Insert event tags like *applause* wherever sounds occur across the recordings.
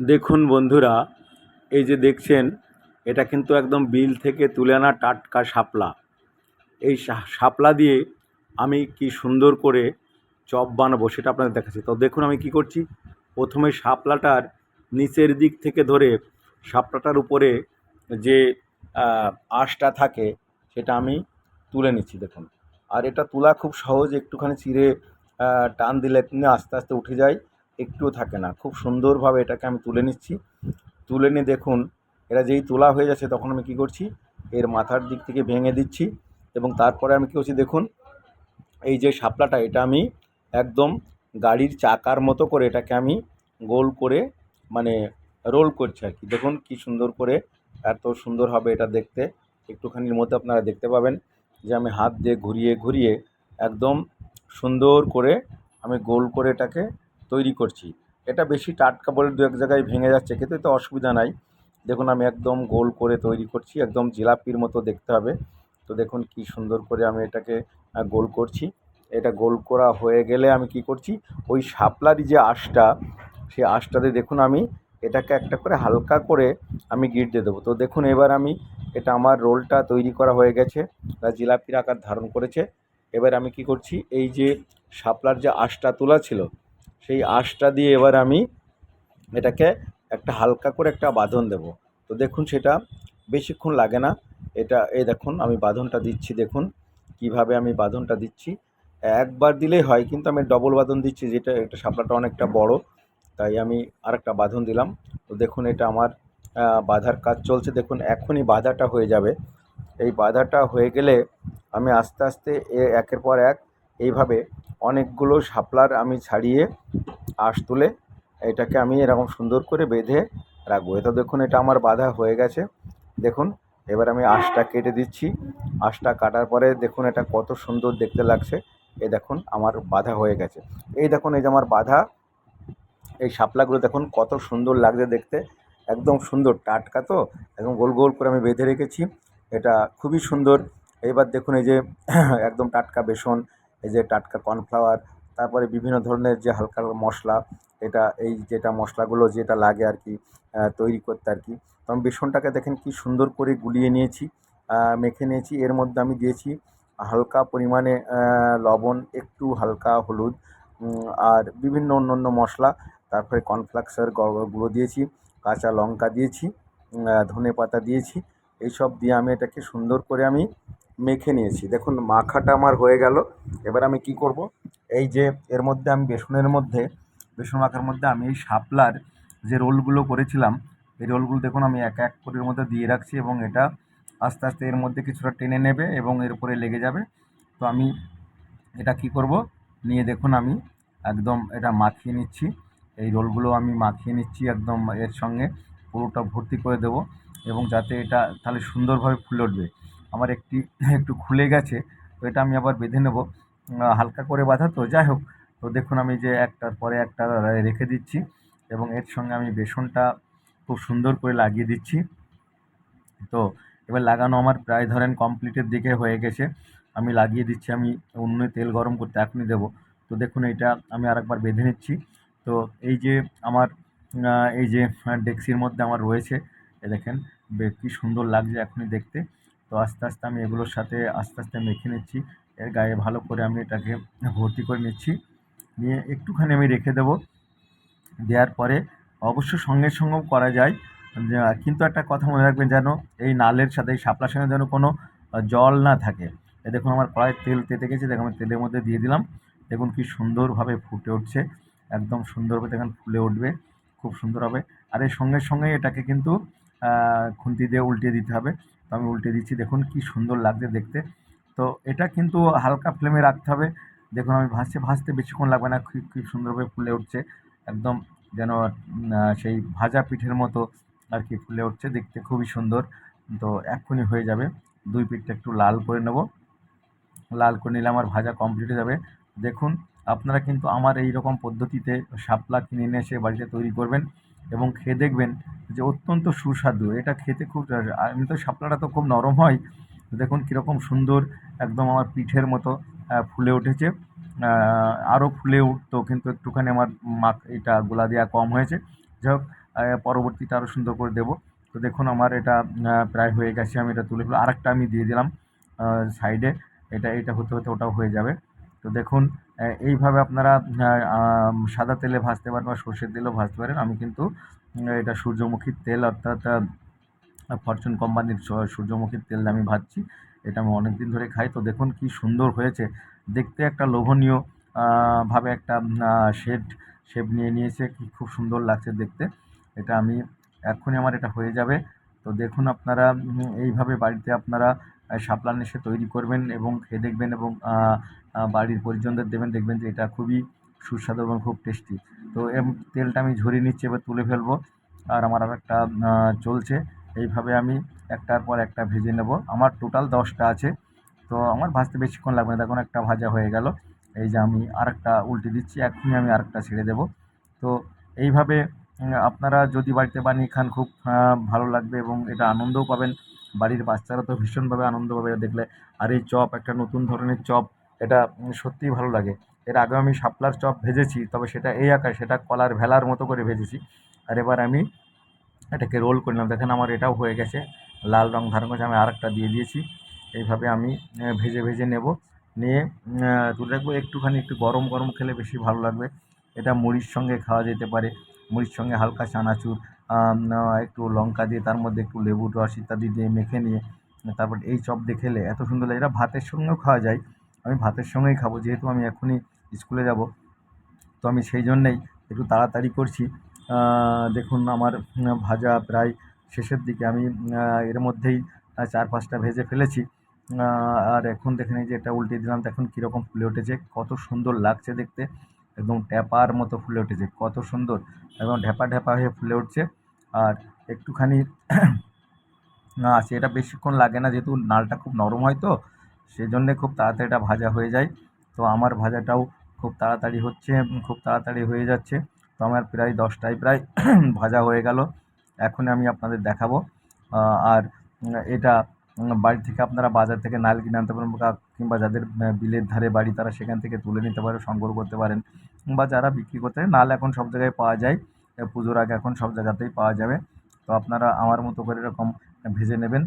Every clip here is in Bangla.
দেখুন বন্ধুরা, এই যে দেখছেন, এটা কিন্তু একদম বিল থেকে তুলে আনা টাটকা শাপলা। এই শাপলা দিয়ে আমি কি সুন্দর করে চপ বানাবো সেটা আপনাদের দেখাচ্ছি। তো দেখুন আমি কি করছি, প্রথমে শাপলাটার নিচের দিক থেকে ধরে শাপলাটার উপরে যে আঁশটা থাকে, সেটা আমি তুলে নিচ্ছি, দেখুন। আর এটা তোলা খুব সহজ, একটুখানি চিড়ে টান দিলে আস্তে আস্তে উঠে যায়। একটুও থাকে না। খুব সুন্দরভাবে এটাকে আমি তুলে নিচ্ছি। তুলে নিয়ে দেখুন, এরা যেই তোলা হয়ে যাচ্ছে তখন আমি কী করছি, এর মাথার দিক থেকে ভেঙে দিচ্ছি এবং তারপরে আমি কী করছি দেখুন, এই যে শাপলাটা, এটা আমি একদম গাড়ির চাকার মতো করে এটাকে আমি গোল করে মানে রোল করছি আর কি। দেখুন কি সুন্দর করে, এত সুন্দর হবে এটা দেখতে। একটুখানির মধ্যে আপনারা দেখতে পাবেন যে আমি হাত দিয়ে ঘুরিয়ে ঘুরিয়ে একদম সুন্দর করে আমি গোল করে এটাকে তৈরি করছি। এটা বেশি টাটকা বলে দু এক জায়গায় ভেঙে যাচ্ছে, কিন্তু এতে অসুবিধা নাই। দেখুন, আমি একদম গোল করে তৈরি করছি, একদম জিলাপির মতো দেখতে হবে। তো দেখুন, কি সুন্দর করে আমি এটাকে গোল করছি। এটা গোল করা হয়ে গেলে আমি কি করছি, ওই শাপলারই যে আঁশটা, সেই আঁশটাতে দেখুন আমি এটাকে একটা করে হালকা করে আমি গিট দিয়ে দেবো। তো দেখুন, এবার আমি এটা আমার রোলটা তৈরি করা হয়ে গেছে, বা জিলাপির আকার ধারণ করেছে। এবার আমি কি করছি, এই যে শাপলার যে আঁশটা তোলা ছিল সেই আঁশটা দিয়ে এবার আমি এটাকে একটা হালকা করে একটা বাঁধন দেব। তো দেখুন সেটা বেশিক্ষণ লাগে না। এটা, এই দেখুন আমি বাঁধনটা দিচ্ছি, দেখুন কীভাবে আমি বাঁধনটা দিচ্ছি। একবার দিলেই হয়, কিন্তু আমি ডবল বাঁধন দিচ্ছি, যেটা, এটা শাপলাটা অনেকটা বড়, তাই আমি আরেকটা বাঁধন দিলাম। তো দেখুন এটা আমার বাঁধার কাজ চলছে। দেখুন এখনই বাঁধাটা হয়ে যাবে। এই বাঁধাটা হয়ে গেলে আমি আস্তে আস্তে একের পর এক এইভাবে অনেকগুলো শাপলার আমি ছাড়িয়ে আঁশ তুলে এটাকে আমি এরকম সুন্দর করে বেঁধে রাখব। এটা দেখুন, এটা আমার বাঁধা হয়ে গেছে। দেখুন, এবার আমি আঁশটা কেটে দিচ্ছি। আঁশটা কাটার পরে দেখুন, এটা কত সুন্দর দেখতে লাগছে। এই দেখুন, আমার বাঁধা হয়ে গেছে। এই দেখুন, এই যে আমার বাঁধা, এই শাপলাগুলো দেখুন, কত সুন্দর লাগছে দেখতে। একদম সুন্দর, টাটকা তো। একদম গোল গোল করে আমি বেঁধে রেখেছি। এটা খুবই সুন্দর। এবার দেখুন, এই যে *clears throat* একদম টাটকা বেসন এই যে টাটকা কর্নফ্লাওয়ার, তারপরে বিভিন্ন ধরনের যে হালকা মশলা, এটা এই যেটা মশলাগুলো যেটা লাগে আর কি তৈরি করতে আর কি। তো আমি বেসনটাকে দেখেন কি সুন্দর করে গুলিয়ে নিয়েছি মেখে নিয়েছি। এর মধ্যে আমি দিয়েছি হালকা পরিমাণে লবণ, একটু হালকা হলুদ আর বিভিন্ন অন্য অন্য মশলা। তারপরে কর্নফ্লাক্সের গুঁড়ো দিয়েছি, কাঁচা লঙ্কা দিয়েছি ধনে পাতা দিয়েছি। এইসব দিয়ে আমি এটাকে সুন্দর করে আমি মেখে নিয়েছি। দেখুন, মাখাটা আমার হয়ে গেল। এবার আমি কি করব? এই যে, এর মধ্যে আমি বেসনের মধ্যে, বেসন মাখার মধ্যে আমি এই শাপলার যে রোলগুলো করেছিলাম, এই রোলগুলো দেখুন, আমি এক এক করে এর মধ্যে দিয়ে রাখছি এবং এটা আস্তে আস্তে এর মধ্যে কিছুটা টেনে নেবে এবং এর উপরে লেগে যাবে। তো আমি এটা কি করব? নিয়ে দেখুন, আমি একদম এটা মাখিয়ে নিচ্ছি। এই রোলগুলো আমি মাখিয়ে নিচ্ছি একদম এর সঙ্গে। পুরোটা ভর্তি করে দেব এবং যাতে এটা তাহলে সুন্দরভাবে ফুলে উঠবে। আমার একটি, একটু খুলে গেছে, তো এটা আমি আবার বেঁধে নেব। হালকা করে বাঁধা তো, যাই হোক। তো দেখুন আমি যে একটার পরে একটা রেখে দিচ্ছি এবং এর সঙ্গে আমি বেসনটা খুব সুন্দর করে লাগিয়ে দিচ্ছি। তো এবার লাগানো আমার প্রায় ধরেন কমপ্লিটের দিকে হয়ে গেছে। আমি লাগিয়ে দিচ্ছি, আমি অন্য তেল গরম করতে এখনই দেবো। তো দেখুন এটা আমি আরেকবার বেঁধে নিচ্ছি। তো এই যে আমার এই যে ডেক্সির মধ্যে আমার রয়েছে, এ দেখেন কি সুন্দর লাগছে এখনই দেখতে। তো আস্তে আস্তে আমি এগুলোর সাথে আস্তে আস্তে মেখে নিচ্ছি। এর গায়ে ভালো করে আমি এটাকে ভর্তি করে নিচ্ছি। নিয়ে একটুখানি আমি রেখে দেবো। দেওয়ার পরে অবশ্য সঙ্গে সঙ্গেও করা যায়। কিন্তু একটা কথা মনে রাখবেন যেন, এই নালের সাথে, এই শাপলার সঙ্গে যেন কোনো জল না থাকে। এ দেখুন আমার কড়াই তেল তেতে গেছে। দেখুন আমি তেলের মধ্যে দিয়ে দিলাম। দেখুন কি সুন্দরভাবে ফুটে উঠছে। একদম সুন্দরভাবে দেখুন ফুলে উঠবে। খুব সুন্দর হবে। আর এর সঙ্গে সঙ্গে এটাকে কিন্তু খুন্তি দিয়ে উল্টে দিতে হবে। তো আমি উল্টে দিচ্ছি। দেখুন কি সুন্দর লাগছে দেখতে। তো এটা কিন্তু হালকা ফ্লেমে রাখতে হবে। দেখুন আমি ভাজতে ভাজতে বেশিক্ষণ লাগবে না। খুব খুব সুন্দরভাবে ফুলে উঠছে। একদম যেন সেই ভাজা পিঠের মতো আর কি ফুলে উঠছে। দেখতে খুবই সুন্দর। তো এক্ষুনি হয়ে যাবে। দুই পিঠটা একটু লাল করে নেব। লাল করে নিলে আমার ভাজা কমপ্লিট হয়ে যাবে। দেখুন, আপনারা কিন্তু আমার এই রকম পদ্ধতিতে শাপলা কিনে নিয়ে এসে বাড়িতে তৈরি করবেন। এবং খেয়ে দেখবেন যে অত্যন্ত সুস্বাদু। এটা খেতে খুব আমি তো শাপলাটা তো খুব নরম হয়। দেখুন কীরকম সুন্দর একদম আমার পিঠের মতো ফুলে উঠেছে। আরও ফুলে উঠতো কিন্তু একটুখানি আমার মাখ, এটা গোলা দেওয়া কম হয়েছে। যাই হোক পরবর্তীটা আরও সুন্দর করে দেবো। তো দেখুন আমার এটা প্রায় হয়ে গেছে। আমি এটা তুলে আরেকটা আমি দিয়ে দিলাম সাইডে। এটা এটা হতে হতে ওটাও হয়ে যাবে। তো দেখুন এইভাবে আপনারা সাদা তেলে ভাজতে পারেন বা সর্ষের তেলেও ভাজতে পারেন। আমি কিন্তু এটা সূর্যমুখীর তেল অর্থাৎ ফরচুন কোম্পানির সূর্যমুখীর তেল আমি ভাজছি। এটা আমি অনেক দিন ধরে খাই। তো দেখুন কি সুন্দর হয়েছে। দেখতে একটা লোভনীয় ভাবে একটা শেড, শেপ নিয়ে নিয়েছে। কি খুব সুন্দর লাগছে দেখতে। এটা আমি এক্ষুনি আমার এটা হয়ে যাবে। তো দেখুন আপনারা এইভাবে বাড়িতে আপনারা শাপলা নেশে তৈরি করবেন এবং খেয়ে দেখবেন এবং বাড়ির পরিজনদের দেবেন, দেখবেন যে এটা খুবই সুস্বাদু এবং খুব টেস্টি। তো এম, তেলটা আমি ঝরিয়ে নিচ্ছি, এবার তুলে ফেলব। আর আমার আর একটা চলছে। এইভাবে আমি একটার পর একটা ভেজে নেব। আমার টোটাল দশটা আছে। তো আমার ভাজতে বেশিক্ষণ লাগবে না। দেখুন, একটা ভাজা হয়ে গেল। এই যে আমি আরেকটা উল্টে দিচ্ছি। এক্ষুনি আমি আরেকটা ছেড়ে দেবো। তো এইভাবে আপনারা যদি বাড়িতে বানিয়ে খান, খুব ভালো লাগবে এবং এটা আনন্দও পাবেন। বাড়ির বাচ্চারা তো ভীষণভাবে আনন্দ পাবে দেখলে, আর এই চপ, একটা নতুন ধরনের চপ, এটা সত্যিই ভালো লাগে। এর আগে আমি শাপলার চপ ভেজেছি, তবে সেটা এই আকার, সেটা কলার ভেলার মতো করে ভেজেছি। আর এবার আমি এটাকে রোল করলাম দেখেন আমার এটাও হয়ে গেছে, লাল রং ধারণ করেছে আমি আরেকটা দিয়ে দিয়েছি। এইভাবে আমি ভেজে ভেজে নেব। নিয়ে তুলে রাখব। একটুখানি একটু গরম গরম খেলে বেশি ভালো লাগবে। এটা মুড়ির সঙ্গে খাওয়া যেতে পারে। মুড়ির সঙ্গে হালকা চানাচুর একটু লঙ্কা দিয়ে তার মধ্যে একটু লেবুর রস ইত্যাদি দিয়ে মেখে নিয়ে তারপর এই চপ দিয়ে খেলে এত সুন্দর লাগে। এটা ভাতের সঙ্গেও খাওয়া যায়। আমি ভাতের সঙ্গেই খাব, যেহেতু আমি এখনই স্কুলে যাব। তো আমি সেই জন্যেই একটু তাড়াতাড়ি করছি। দেখুন আমার ভাজা প্রায় শেষের দিকে। আমি এর মধ্যেই চার পাঁচটা ভেজে ফেলেছি। আর এখন দেখেন এই যে এটা উল্টে দিলাম, দেখুন কীরকম ফুলে উঠেছে। কত সুন্দর লাগছে দেখতে। একদম ট্যাপার মতো ফুলে উঠেছে, কত সুন্দর। একদম ঢ্যাপা ঢ্যাপা হয়ে ফুলে উঠছে। আর একটুখানি *clears throat* না আছে এটা বেশিক্ষণ লাগে না, যেহেতু নালটা খুব নরম হয় তো সেই জন্যে খুব তাড়াতাড়ি এটা ভাজা হয়ে যায়। তো আমার ভাজাটাও খুব তাড়াতাড়ি হচ্ছে, খুব তাড়াতাড়ি হয়ে যাচ্ছে। তো আমার প্রায় দশটায় প্রায় *clears throat* ভাজা হয়ে গেল। এখন আমি আপনাদের দেখাবো। আর এটা বাড়ি থেকে আপনারা বাজার থেকে নাল কিনে আনতে পারেন কিংবা যাদের বিলের ধারে বাড়ি, তারা সেখান থেকে তুলে নিতে পারে, সংগ্রহ করতে পারেন, বা যারা বিক্রি করতে নাল এখন সব জায়গায় পাওয়া যায়। পুজোর আগে এখন সব জায়গাতেই পাওয়া যাবে। তো আপনারা আমার মতো করে এরকম ভেজে নেবেন।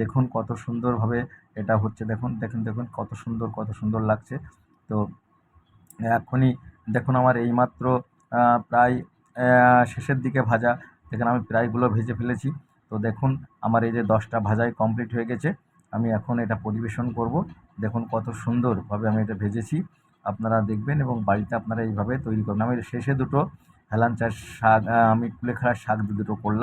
দেখুন কত সুন্দরভাবে এটা হচ্ছে। দেখুন দেখুন দেখুন কত সুন্দর কত সুন্দর লাগছে। তো এখনই দেখুন আমার এইমাত্র প্রায় শেষের দিকে ভাজা। দেখুন আমি প্রায়গুলো ভেজে ফেলেছি। তো দেখুন আমার এই যে দশটা ভাজাই কমপ্লিট হয়ে গেছে। আমি এখন এটা পরিবেশন করব। দেখুন কত সুন্দরভাবে আমি এটা ভেজেছি। আপনারা দেখবেন এবং বাড়িতে আপনারা এইভাবে তৈরি করবেন। আমি শেষে দুটো হেলাঞ্চার শাক আহ, আমি কুলেখাড়ার শাক দুটো করলাম।